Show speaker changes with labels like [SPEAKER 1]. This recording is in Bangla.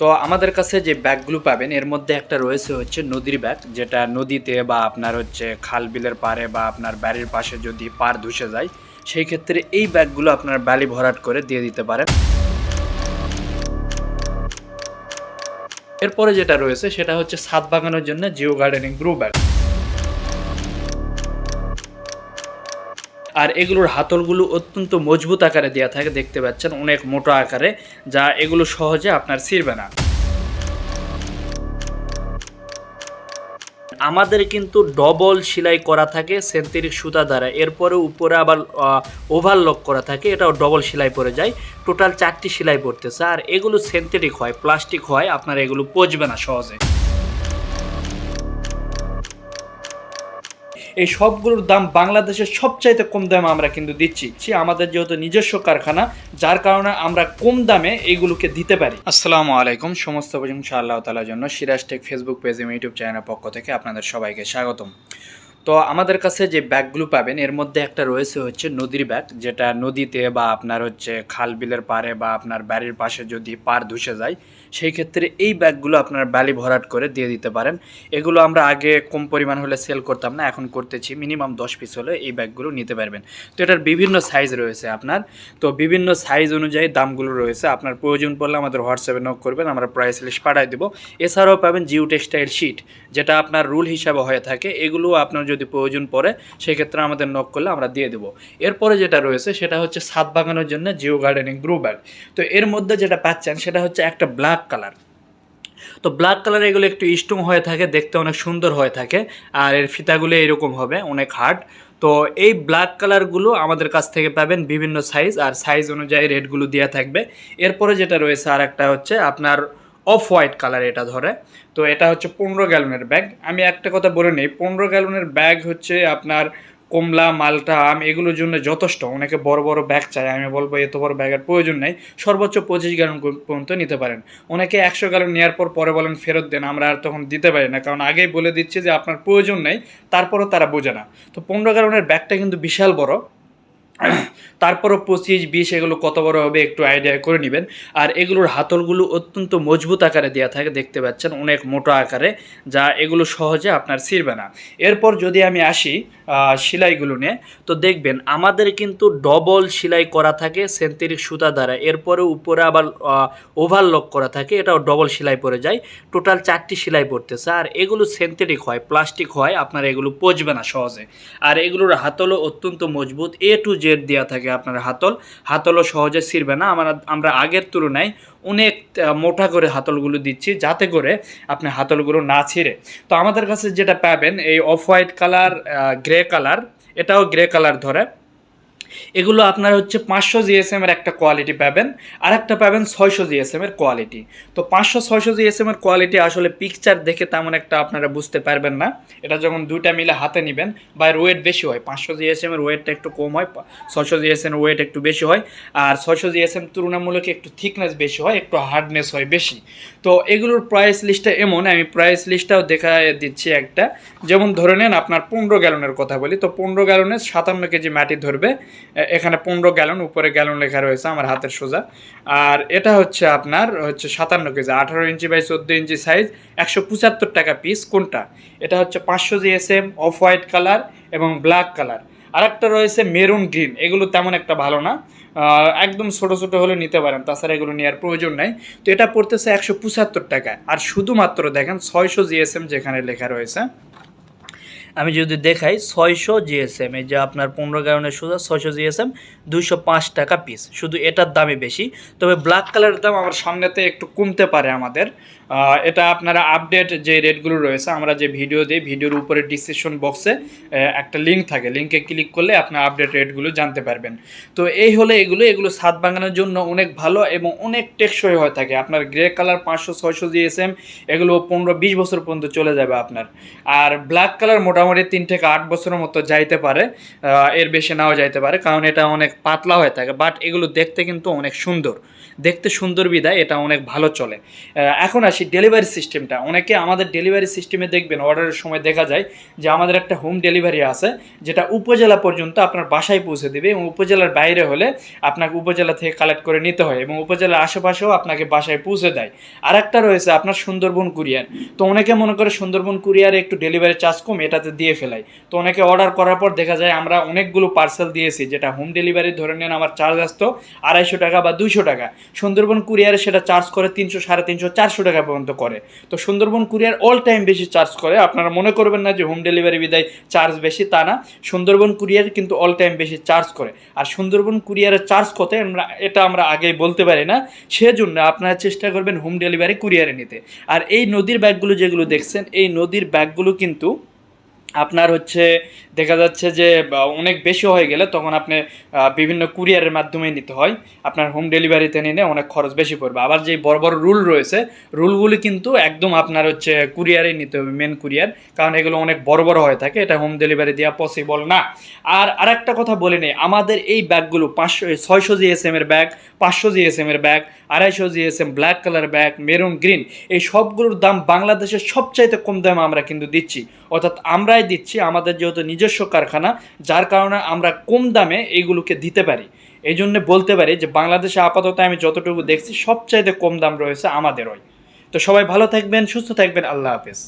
[SPEAKER 1] তো আমাদের কাছে যে ব্যাগগুলো পাবেন, এর মধ্যে একটা রয়েছে হচ্ছে নদীর ব্যাগ, যেটা নদীতে বা আপনার হচ্ছে খাল বিলের পাড়ে বা আপনার বাড়ির পাশে যদি পার ধসে যায়, সেই ক্ষেত্রে এই ব্যাগগুলো আপনার বালি ভরাট করে দিয়ে দিতে পারেন। এরপরে যেটা রয়েছে, সেটা হচ্ছে ছাদ বাগানোর জন্য জিও গার্ডেনিং গ্রো ব্যাগ। আর এগুলোর হাতলগুলো অত্যন্ত মজবুত আকারে দেওয়া থাকে, দেখতে পাচ্ছেন, অনেক মোটা আকারে, যা এগুলো সহজে আপনার ছিঁড়বে না। আমাদের কিন্তু ডবল সেলাই করা থাকে, সেন্থেটিক সুতা দ্বারা। এরপরে উপরে আবার ওভারলক করা থাকে, এটাও ডবল সেলাই পড়ে যায়। টোটাল চারটি সেলাই পড়তেছে, আর এগুলো সেন্থেটিক হয় প্লাস্টিক হয়, আপনার এগুলো পচবে না সহজে। এই সবগুলোর দাম বাংলাদেশের সবচাইতে কম দামে আমরা কিন্তু দিচ্ছি। আমাদের যেহেতু নিজস্ব কারখানা, যার কারণে আমরা কম দামে এইগুলোকে দিতে পারি। আসসালামু আলাইকুম। সমস্ত প্রশংসা আল্লাহ তালার জন্য। সিরাজ টেক ফেসবুক পেজ এবং ইউটিউব চ্যানেলের পক্ষ থেকে আপনাদের সবাইকে স্বাগতম। তো আমাদের কাছে যে ব্যাগগুলো পাবেন, এর মধ্যে একটা রয়েছে হচ্ছে নদীর ব্যাগ, যেটা নদীতে বা আপনার হচ্ছে খাল বিলের পাড়ে বা আপনার বাড়ির পাশে যদি পার ধসে যায়, সেই ক্ষেত্রে এই ব্যাগগুলো আপনার বালি ভরাট করে দিয়ে দিতে পারেন। এগুলো আমরা আগে কম পরিমাণ হলে সেল করতাম না, এখন করতেছি মিনিমাম দশ পিস হলে এই ব্যাগগুলো নিতে পারবেন। তো এটার বিভিন্ন সাইজ রয়েছে আপনার। তো বিভিন্ন সাইজ অনুযায়ী দামগুলো রয়েছে। আপনার প্রয়োজন পড়লে আমাদের হোয়াটসঅ্যাপে নক করবেন, আমরা প্রাইস লিস্ট পাঠিয়ে দেবো। এছাড়াও পাবেন জিও টেক্সটাইল শিট, যেটা আপনার রুল হিসাবে হয়ে থাকে। এগুলো আপনার যদি প্রয়োজন পড়ে, সেক্ষেত্রে আমাদের নক করলে আমরা দিয়ে দেবো। এরপরে যেটা রয়েছে, সেটা হচ্ছে ছাদ বাগানোর জন্য জিও গার্ডেনিং গ্রো ব্যাগ তো এর মধ্যে যেটা পাচ্ছেন, সেটা হচ্ছে একটা ব্ল্যাক কালার তো ব্ল্যাক কালার এগুলো একটু স্ট্রং হয়ে থাকে, দেখতে অনেক সুন্দর হয়ে থাকে, আর এর ফিতাগুলো এরকম হবে, অনেক হার্ড তো এই ব্ল্যাক কালারগুলো আমাদের কাছ থেকে পাবেন বিভিন্ন সাইজ আর সাইজ অনুযায়ী রেটগুলো দেওয়া থাকবে। এরপরে যেটা রয়েছে আর একটা হচ্ছে আপনার অফ হোয়াইট কালার এটা ধরে। তো এটা হচ্ছে পনেরো গ্যালনের ব্যাগ। আমি একটা কথা বলে নিই, পনেরো গ্যালনের ব্যাগ হচ্ছে আপনার কমলা, মালটা, আম এগুলোর জন্য যথেষ্ট। অনেকে বড় বড় ব্যাগ চায়, আমি বলব এত বড় ব্যাগের প্রয়োজন নেই। সর্বোচ্চ পঁচিশ গ্যালন পর্যন্ত নিতে পারেন। অনেকে একশো গ্যালন নেওয়ার পর পরে বলেন, ফেরত দেন, আমরা আর তখন দিতে পারি না। কারণ আগেই বলে দিচ্ছি যে আপনার প্রয়োজন নেই, তারপরও তারা বোঝে না। তো পনেরো গ্যালনের ব্যাগটা কিন্তু বিশাল বড়। তারপরও পঁচিশ, বিশ এগুলো কত বড় হবে একটু আইডিয়া করে নেবেন। আর এগুলোর হাতলগুলো অত্যন্ত মজবুত আকারে দেওয়া থাকে, দেখতে পাচ্ছেন, অনেক মোটা আকারে, যা এগুলো সহজে আপনার ছিঁড়বে না। এরপর যদি আমি আসি সেলাইগুলো নিয়ে, তো দেখবেন আমাদের কিন্তু ডবল সেলাই করা থাকে সেন্থেটিক সুতা দ্বারা। এরপরে উপরে আবার ওভারলক করা থাকে, এটাও ডবল সেলাই পড়ে যায়। টোটাল চারটি সেলাই পড়তেছে। আর এগুলো সেন্থেটিক হয় প্লাস্টিক হয়, আপনার এগুলো পচবে না সহজে। আর এগুলোর হাতলও অত্যন্ত মজবুত এ টু জেড দেওয়া থাকে আপনার হাতল। হাতলও সহজে ছিঁড়বে না। আমরা আমরা আগের তুলনায় অনেক মোটা করে হাতলগুলো দিচ্ছি যাতে করে আপনি হাতলগুলো না ছিঁড়ে। তো আমাদের কাছে যেটা পাবেন, এই off white colour grey colour. এটাও গ্রে কালার ধরে। এগুলো আপনার হচ্ছে পাঁচশো জিএসএম এর একটা কোয়ালিটি পাবেন আর একটা পাবেন ছয়শো জিএসএম এর কোয়ালিটি তো পাঁচশো, ছয়শো জিএসএম এর কোয়ালিটি আসলে পিকচার দেখে তেমন একটা আপনারা বুঝতে পারবেন না। এটা যখন দুইটা মিলে হাতে নেবেন, বা এর ওয়েট বেশি হয়, পাঁচশো জিএসএম এর ওয়েটটা একটু কম হয় ছয়শো জিএসএম এর ওয়েট একটু বেশি হয়, আর ছয়শো জিএসএম তুলনামূলক একটু থিকনেস বেশি হয়, একটু হার্ডনেস হয় বেশি। তো এগুলোর প্রাইস লিস্টটা এমন, আমি প্রাইস লিস্টটাও দেখা দিচ্ছি একটা। যেমন ধরে নেন আপনার পনেরো গ্যালনের কথা বলি, তো পনেরো গ্যালনের সাতান্ন কেজি মাটি ধরবে এখানে পনেরো গ্যালন, উপরে গ্যালন লেখা রয়েছে আমার হাতের সোজা। আর এটা হচ্ছে আপনার, হচ্ছে সাতান্ন কেজি, আঠারো ইঞ্চি বাই চোদ্দ ইঞ্চি সাইজ একশো পঁচাত্তর টাকা পিস কোনটা? এটা হচ্ছে পাঁচশো জিএসএম অফ হোয়াইট কালার এবং ব্ল্যাক কালার আরেকটা রয়েছে মেরুন গ্রিন এগুলো তেমন একটা ভালো না। একদম ছোট ছোট হলে নিতে পারেন, তাছাড়া এগুলো নেওয়ার প্রয়োজন নাই। তো এটা পড়তেছে একশো পঁচাত্তর টাকা আর শুধুমাত্র দেখেন, ছয়শো জিএসএম যেখানে লেখা রয়েছে। আমি যদি দেখাই ছয়শো জিএসএম, এই যে আপনার পনেরো গ্রাউন্ডের সোজা ছয়শো জিএসএম, দুইশো পাঁচ টাকা পিস শুধু এটার দামই বেশি। তবে ব্ল্যাক কালারের দাম আমার সামনেতে একটু কমতে পারে আমাদের। এটা আপনারা আপডেট যে রেটগুলো রয়েছে, আমরা যে ভিডিও দিই ভিডিওর উপরে ডিসক্রিপশন বক্সে একটা লিঙ্ক থাকে। লিঙ্কে ক্লিক করলে আপনার আপডেট রেটগুলো জানতে পারবেন। তো এই হলে এগুলো। এগুলো ছাদ বাগানোর জন্য অনেক ভালো এবং অনেক টেকসই হয়ে থাকে। আপনার গ্রে কালার পাঁচশো, ছয়শো জিএসএম, এগুলো পনেরো, বিশ বছর পর্যন্ত চলে যাবে আপনার। আর ব্ল্যাক কালার মোটামুটি মোটামুটি তিন থেকে আট বছরের মতো যাইতে পারে এর বেশি নাও যাইতে পারে, কারণ এটা অনেক পাতলা হয়ে থাকে বাট এগুলো দেখতে কিন্তু অনেক সুন্দর। দেখতে সুন্দর বিদায়, এটা অনেক ভালো চলে। এখন আসি ডেলিভারি সিস্টেমটা অনেকে আমাদের ডেলিভারি সিস্টেমে দেখবেন অর্ডারের সময় দেখা যায় যে আমাদের একটা হোম ডেলিভারি আছে, যেটা উপজেলা পর্যন্ত আপনার বাসায় পৌঁছে দেবে এবং উপজেলার বাইরে হলে আপনাকে উপজেলা থেকে কালেক্ট করে নিতে হয় এবং উপজেলার আশেপাশেও আপনাকে বাসায় পৌঁছে দেয়। আর একটা রয়েছে আপনার সুন্দরবন কুরিয়ার। তো অনেকে মনে করে সুন্দরবন কুরিয়ারে একটু ডেলিভারি চার্জ কম, এটাতে দিয়ে ফেলাই। তো অনেকে অর্ডার করার পর দেখা যায় আমরা অনেকগুলো পার্সেল দিয়েছি, যেটা হোম ডেলিভারি ধরে নেন আমার চার্জ আসতো আড়াইশো টাকা বা দুইশো টাকা। সুন্দরবন কুরিয়ারে সেটা চার্জ করে তিনশো, সাড়ে তিনশো, চারশো টাকা পর্যন্ত করে। তো সুন্দরবন কুরিয়ার অল টাইম বেশি চার্জ করে। আপনারা মনে করবেন না যে হোম ডেলিভারি বিদায় চার্জ বেশি, তা না। সুন্দরবন কুরিয়ার কিন্তু অল টাইম বেশি চার্জ করে। আর সুন্দরবন কুরিয়ারের চার্জ কত আমরা, এটা আমরা আগেই বলতে পারি না। সেজন্য আপনারা চেষ্টা করবেন হোম ডেলিভারি কুরিয়ারে নিতে। আর এই নদীর ব্যাগগুলো যেগুলো দেখছেন, এই নদীর ব্যাগগুলো কিন্তু আপনার হচ্ছে দেখা যাচ্ছে যে অনেক বেশি হয়ে গেলে তখন আপনি বিভিন্ন কুরিয়ারের মাধ্যমে নিতে হয়। আপনার হোম ডেলিভারিতে নিলে অনেক খরচ বেশি পড়বে। আবার যে বড় বড় রুল রয়েছে, রুলগুলি কিন্তু একদম আপনার হচ্ছে কুরিয়ারে নিতে হবে মেন কুরিয়ার। কারণ এগুলো অনেক বড় বড় হয়ে থাকে, এটা হোম ডেলিভারি দেওয়া পসিবল না। আর আরেকটা কথা বলে নেই, আমাদের এই ব্যাগগুলো পাঁচশো, ছয়শো জিএসএম এর ব্যাগ, পাঁচশো জিএসএম এর ব্যাগ, আড়াইশো GSM black colour bag maroon green এই সবগুলোর দাম বাংলাদেশের সবচাইতে কম দামে আমরা কিন্তু দিচ্ছি। অর্থাৎ আমরাই দিচ্ছি আমাদের যেহেতু নিজস্ব কারখানা, যার কারণে আমরা কম দামে এইগুলোকে দিতে পারি। এই জন্য বলতে পারি যে বাংলাদেশে আপাতত আমি যতটুকু দেখছি, সবচাইতে কম দাম রয়েছে আমাদেরই। তো সবাই ভালো থাকবেন, সুস্থ থাকবেন, আল্লাহ হাফেজ।